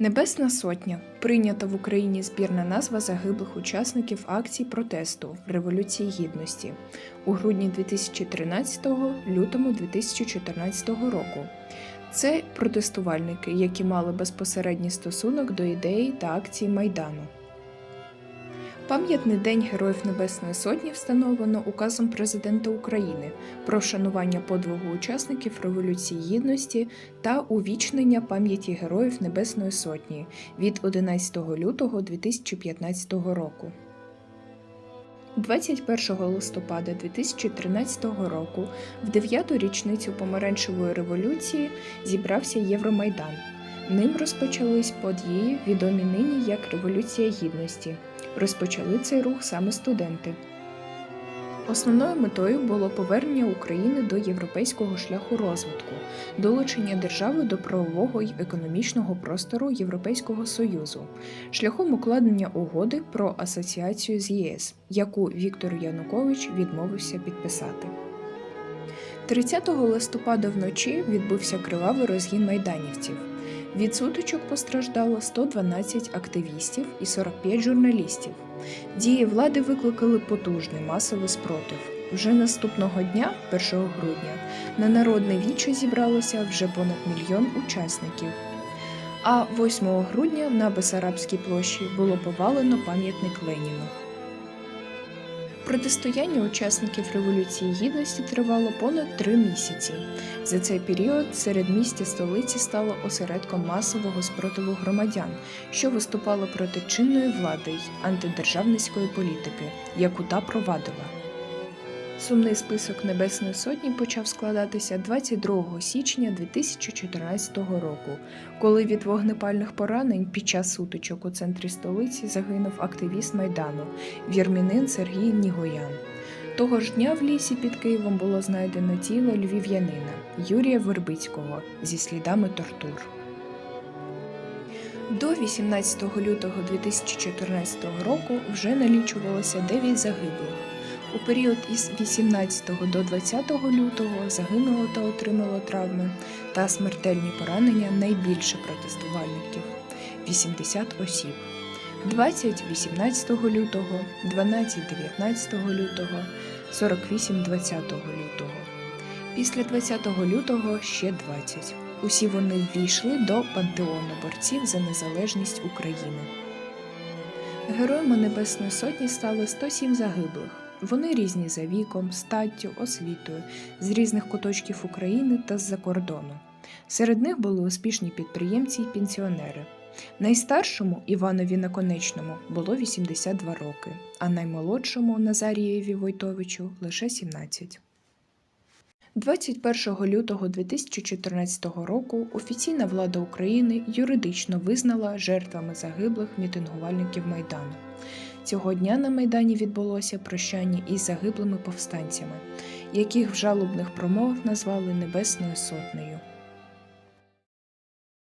Небесна Сотня прийнята в Україні збірна назва загиблих учасників акцій протесту Революції Гідності у грудні 2013 лютому 2014 року. Це протестувальники, які мали безпосередній стосунок до ідеї та акції Майдану. Пам'ятний День Героїв Небесної Сотні встановлено указом Президента України про вшанування подвигу учасників Революції Гідності та увічнення пам'яті Героїв Небесної Сотні від 11 лютого 2015 року. 21 листопада 2013 року, в 9-ту річницю помаранчевої революції, зібрався Євромайдан. Ним розпочались події, відомі нині як Революція Гідності. Розпочали цей рух саме студенти. Основною метою було повернення України до європейського шляху розвитку, долучення держави до правового й економічного простору Європейського Союзу, шляхом укладення угоди про асоціацію з ЄС, яку Віктор Янукович відмовився підписати. 30 листопада вночі відбувся кривавий розгін майданівців. Від сутичок постраждало 112 активістів і 45 журналістів. Дії влади викликали потужний масовий спротив. Вже наступного дня, 1 грудня, на народне віче зібралося вже понад мільйон учасників. А 8 грудня на Бесарабській площі було повалено пам'ятник Леніну. Протистояння учасників Революції Гідності тривало понад три місяці. За цей період середмістя столиці стало осередком масового спротиву громадян, що виступало проти чинної влади й антидержавницької політики, яку та провадила. Сумний список Небесної Сотні почав складатися 22 січня 2014 року, коли від вогнепальних поранень під час сутичок у центрі столиці загинув активіст Майдану вірмінин Сергій Нігоян. Того ж дня в лісі під Києвом було знайдено тіло львів'янина Юрія Вербицького зі слідами тортур. До 18 лютого 2014 року вже налічувалося 9 загиблих. У період із 18 до 20 лютого загинуло та отримало травми та смертельні поранення найбільше протестувальників 80 осіб. 20 18 лютого, 12 19 лютого, 48 20 лютого. Після 20 лютого ще 20. Усі вони ввійшли до пантеону борців за незалежність України. Героями Небесної Сотні стали 107 загиблих. Вони різні за віком, статтю, освітою, з різних куточків України та з-за кордону. Серед них були успішні підприємці й пенсіонери. Найстаршому Іванові Наконечному було 82 роки, а наймолодшому Назарієві Войтовичу лише 17. 21 лютого 2014 року офіційна влада України юридично визнала жертвами загиблих мітингувальників Майдану. Цього дня на Майдані відбулося прощання із загиблими повстанцями, яких в жалобних промовах назвали Небесною Сотнею.